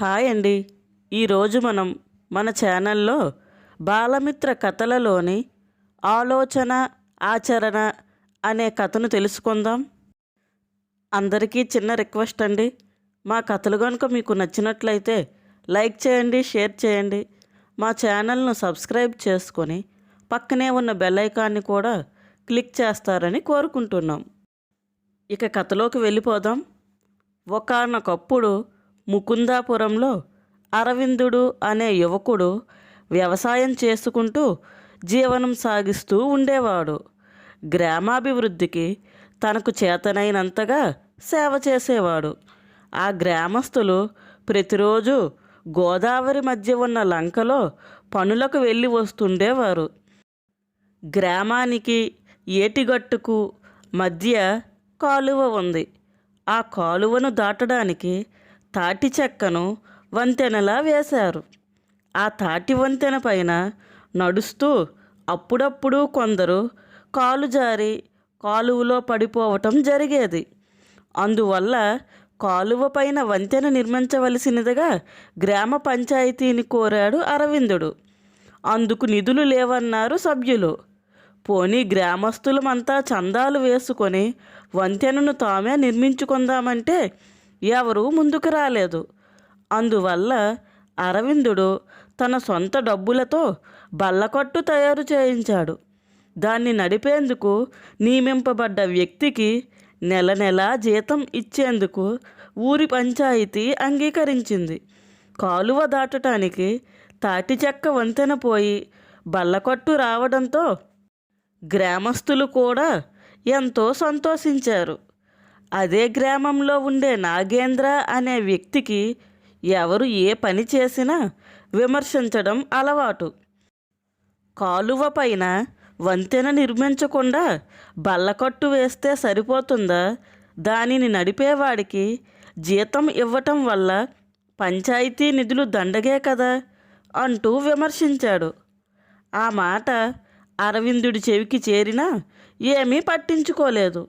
Hi అండి. ఈరోజు మనం మన ఛానల్లో బాలమిత్ర కథలలోని ఆలోచన ఆచరణ అనే కథను తెలుసుకుందాం. అందరికీ చిన్న రిక్వెస్ట్ అండి. మా కథలు కనుక మీకు నచ్చినట్లయితే లైక్ చేయండి షేర్ చేయండి. మా ఛానల్ను సబ్స్క్రైబ్ చేసుకొని పక్కనే ఉన్న బెల్ ఐకాన్ని కూడా క్లిక్ చేస్తారని కోరుకుంటున్నాం. ఇక కథలోకి వెళ్ళిపోదాం. ఒకనొకప్పుడు ముకుందాపురంలో అరవిందుడు అనే యువకుడు వ్యవసాయం చేసుకుంటూ జీవనం సాగిస్తూ ఉండేవాడు. గ్రామాభివృద్ధికి తనకు చేతనైనంతగా సేవ చేసేవాడు. ఆ గ్రామస్తులు ప్రతిరోజు గోదావరి మధ్య ఉన్న లంకలో పనులకు వెళ్ళి వస్తుండేవారు. గ్రామానికి ఏటిగట్టుకు మధ్య కాలువ ఉంది. ఆ కాలువను దాటడానికి తాటి చెక్కను వంతెనలా వేశారు. ఆ తాటి వంతెన పైన నడుస్తూ అప్పుడప్పుడు కొందరు కాలు జారి కాలువలో పడిపోవటం జరిగేది. అందువల్ల కాలువ పైన వంతెన నిర్మించవలసినదిగా గ్రామ పంచాయతీని కోరాడు అరవిందుడు. అందుకు నిధులు లేవన్నారు సభ్యులు. పోనీ గ్రామస్తులమంతా చందాలు వేసుకొని వంతెనను తామే నిర్మించుకుందామంటే ఎవరూ ముందుకు రాలేదు. అందువల్ల అరవిందుడు తన సొంత డబ్బులతో బల్లకొట్టు తయారు చేయించాడు. దాన్ని నడిపేందుకు నియమింపబడ్డ వ్యక్తికి నెల నెలా జీతం ఇచ్చేందుకు ఊరి పంచాయతీ అంగీకరించింది. కాలువ దాటటానికి తాటి చెక్క వంతెన పోయి బల్లకొట్టు రావడంతో గ్రామస్తులు కూడా ఎంతో సంతోషించారు. అదే గ్రామంలో ఉండే నాగేంద్ర అనే వ్యక్తికి ఎవరు ఏ పని చేసినా విమర్శించడం అలవాటు. కాలువ పైన వంతెన నిర్మించకుండా బల్లకట్టు వేస్తే సరిపోతుందా? దానిని నడిపేవాడికి జీతం ఇవ్వటం వల్ల పంచాయతీ నిధులు దండగే కదా? అంటూ విమర్శించాడు. ఆ మాట అరవిందుడి చెవికి చేరినా ఏమీ పట్టించుకోలేదు.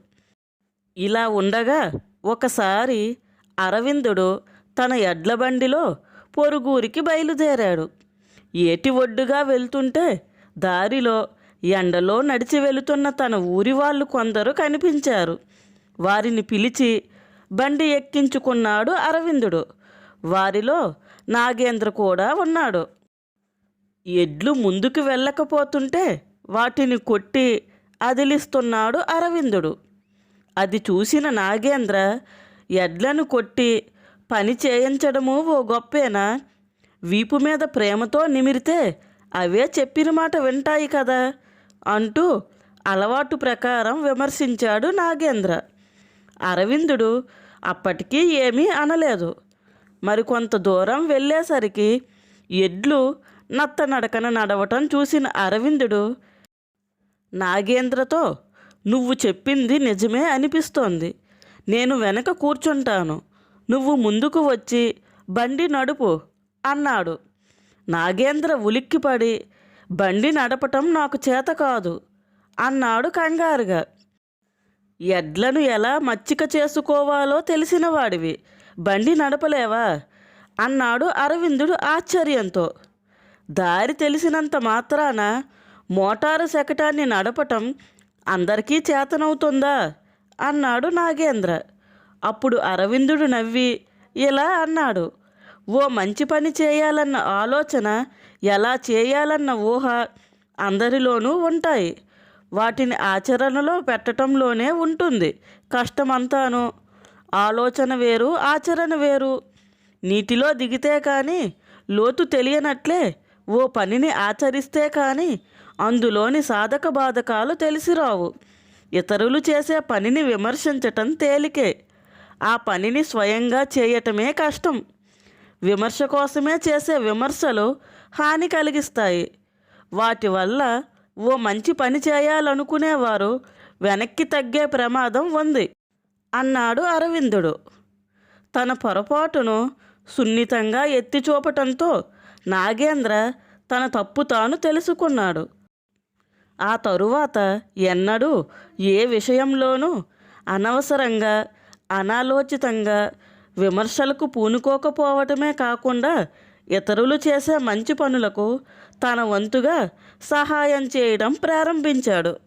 ఇలా ఉండగా ఒకసారి అరవిందుడు తన ఎడ్ల బండిలో పొరుగురికి బయలుదేరాడు. ఏటి ఒడ్డుగా వెళ్తుంటే దారిలో ఎండలో నడిచి వెళుతున్న తన ఊరి వాళ్ళు కొందరు కనిపించారు. వారిని పిలిచి బండి ఎక్కించుకున్నాడు అరవిందుడు. వారిలో నాగేంద్ర కూడా ఉన్నాడు. ఎడ్లు ముందుకు వెళ్ళకపోతుంటే వాటిని కొట్టి అదిలిస్తున్నాడు అరవిందుడు. అది చూసిన నాగేంద్ర ఎడ్లను కొట్టి పని చేయించడము ఓ గొప్పేనా? వీపు మీద ప్రేమతో నిమిరితే అవే చెప్పిన మాట వింటాయి కదా అంటూ అలవాటు ప్రకారం విమర్శించాడు నాగేంద్ర. అరవిందుడు అప్పటికీ ఏమీ అనలేదు. మరికొంత దూరం వెళ్ళేసరికి ఎడ్లు నత్తనడకన నడవటం చూసిన అరవిందుడు నాగేంద్రతో నువ్వు చెప్పింది నిజమే అనిపిస్తోంది. నేను వెనక కూర్చుంటాను. నువ్వు ముందుకు వచ్చి బండి నడుపు అన్నాడు. నాగేంద్ర ఉలిక్కిపడి బండి నడపటం నాకు చేత కాదు అన్నాడు కంగారుగా. ఎడ్లను ఎలా మచ్చిక చేసుకోవాలో తెలిసినవాడివి. బండి నడపలేవా? అన్నాడు అరవిందుడు ఆశ్చర్యంతో. దారి తెలిసినంత మాత్రాన మోటారు శకటాన్ని నడపటం అందరికీ చేతనవుతుందా? అన్నాడు నాగేంద్ర. అప్పుడు అరవిందుడు నవ్వి ఇలా అన్నాడు? ఓ మంచి పని చేయాలన్న ఆలోచన ఎలా చేయాలన్న ఊహ అందరిలోనూ ఉంటాయి. వాటిని ఆచరణలో పెట్టడంలోనే ఉంటుంది. కష్టమంతాను. ఆలోచన వేరు ఆచరణ వేరు. నీటిలో దిగితే కానీ లోతు తెలియనట్లే. ఓ పనిని ఆచరిస్తే కానీ అందులోని సాధక బాధకాలు తెలిసిరావు. ఇతరులు చేసే పనిని విమర్శించటం తేలికే. ఆ పనిని స్వయంగా చేయటమే కష్టం. విమర్శ కోసమే చేసే విమర్శలు హాని కలిగిస్తాయి. వాటి వల్ల ఓ మంచి పని చేయాలనుకునేవారు వెనక్కి తగ్గే ప్రమాదం ఉంది అన్నాడు అరవిందుడు. తన పొరపాటును సున్నితంగా ఎత్తి చూపటంతో నాగేంద్ర తన తప్పు తాను తెలుసుకున్నాడు. ఆ తరువాత ఎన్నడూ ఏ విషయంలోనూ అనవసరంగా అనాలోచితంగా విమర్శలకు పూనుకోకపోవటమే కాకుండా ఇతరులు చేసే మంచి పనులకు తన వంతుగా సహాయం చేయడం ప్రారంభించాడు.